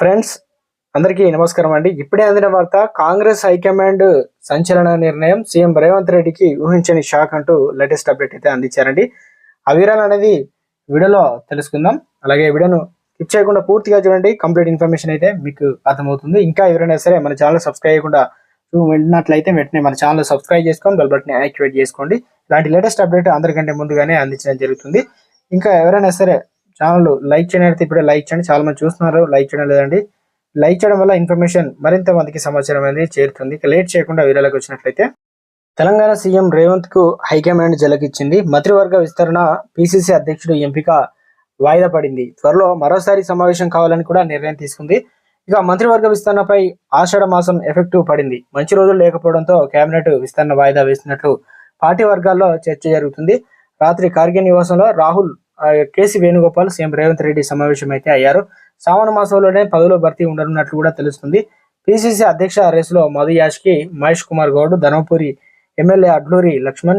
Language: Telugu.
ఫ్రెండ్స్ అందరికీ నమస్కారం అండి. ఇప్పుడే అందిన వార్త కాంగ్రెస్ హైకమాండ్ సంచలన నిర్ణయం సీఎం రేవంత్ రెడ్డికి ఊహించని షాక్ అంటూ లేటెస్ట్ అప్డేట్ అయితే అందించారండి. ఆ వివరాలు అనేది వీడియోలో తెలుసుకుందాం. అలాగే వీడియోను క్లిక్ చేయకుండా పూర్తిగా చూడండి. కంప్లీట్ ఇన్ఫర్మేషన్ అయితే మీకు అర్థమవుతుంది. ఇంకా ఎవరైనా సరే మన ఛానల్ సబ్స్క్రైబ్ చేయకుండా వెళ్ళినట్లయితే వెంటనే మన ఛానల్ సబ్స్క్రైబ్ చేసుకొని బెల్ బటన్ యాక్టివేట్ చేసుకోండి. ఇలాంటి లేటెస్ట్ అప్డేట్ అందరికంటే ముందుగానే అందించడం జరుగుతుంది. ఇంకా ఎవరైనా సరే ఛానల్ లైక్ చేయనైతే ఇప్పుడే లైక్ చేయండి. చాలా మంది చూస్తున్నారు. లైక్ చేయడం లేదండి. లైక్ చేయడం వల్ల ఇన్ఫర్మేషన్ మరింత మందికి సమాచారం అనేది చేరుతుంది. లేట్ చేయకుండా వీరాలకు వచ్చినట్లయితే తెలంగాణ సీఎం రేవంత్కు హైకమాండ్ జలకిచ్చింది. మంత్రివర్గ విస్తరణ పిసిసి అధ్యక్షుడు ఎంపిక వాయిదా పడింది. త్వరలో మరోసారి సమావేశం కావాలని కూడా నిర్ణయం తీసుకుంది. ఇక మంత్రివర్గ విస్తరణపై ఆషాఢ మాసం ఎఫెక్టివ్ పడింది. మంచి రోజులు లేకపోవడంతో కేబినెట్ విస్తరణ వాయిదా వేసినట్లు పార్టీ వర్గాల్లో చర్చ జరుగుతుంది. రాత్రి కార్గే నివాసంలో రాహుల్ కేసీ వేణుగోపాల్ సీఎం రేవంత్ రెడ్డి సమావేశం అయితే అయ్యారు. శ్రావణ మాసంలోనే పదవిలో భర్తీ ఉండనున్నట్లు కూడా తెలుస్తుంది. పిసిసి అధ్యక్ష రేసులో మధు యాష్కి మహేష్ కుమార్ గౌడ్ ధర్మపురి ఎమ్మెల్యే అడ్లూరి లక్ష్మణ్